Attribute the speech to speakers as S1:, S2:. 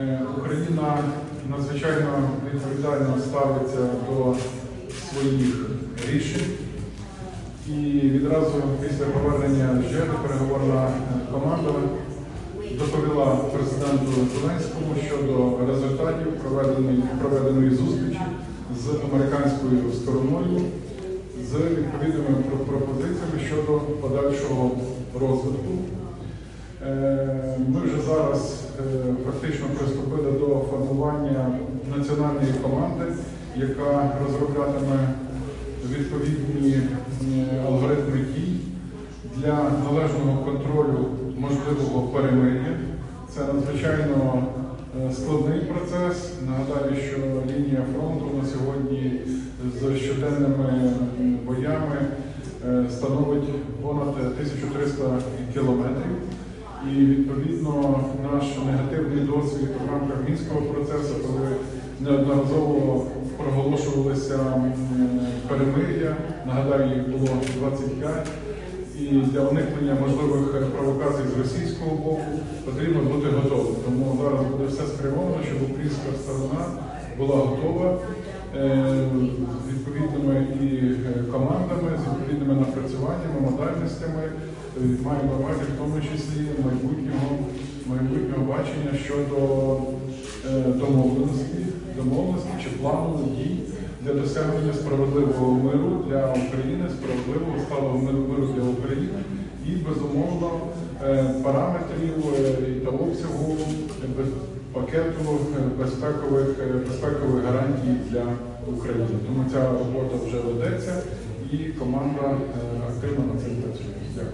S1: Україна надзвичайно відповідально ставиться до своїх рішень. І відразу після повернення ЖЕДу переговорна команда доповіла президенту Зеленському щодо результатів проведеної, проведеної зустрічі з американською стороною з відповідними пропозиціями щодо подальшого розвитку. Е, Ми вже зараз е, фактично приступили до формування національної команди, яка розроблятиме відповідні е, алгоритми дій для належного контролю можливого перемир'я. Це надзвичайно е, складний процес. Нагадаю, що лінія фронту на сьогодні з щоденними боями е, становить понад 1300 кілометрів. І відповідно наш негативний досвід в рамках мінського процесу, коли неодноразово проголошувалися перемир'я, нагадаю, їх було 25. І для уникнення можливих провокацій з російського боку потрібно бути готовим. Тому зараз буде все спрямовано, щоб українська сторона була готова е, з відповідними і е, командами, з відповідними напрацюваннями, модальностями. Маю на увазі в тому числі майбутнього, майбутнього бачення щодо е, домовленості, домовленості чи плану дій для досягнення справедливого миру для України, справедливого сталого миру миру для України і безумовно е, параметрів е, та обсягу пакету безпекових безпекових гарантій для України. Тому ця робота вже ведеться і команда активно над цим працює. Дякую.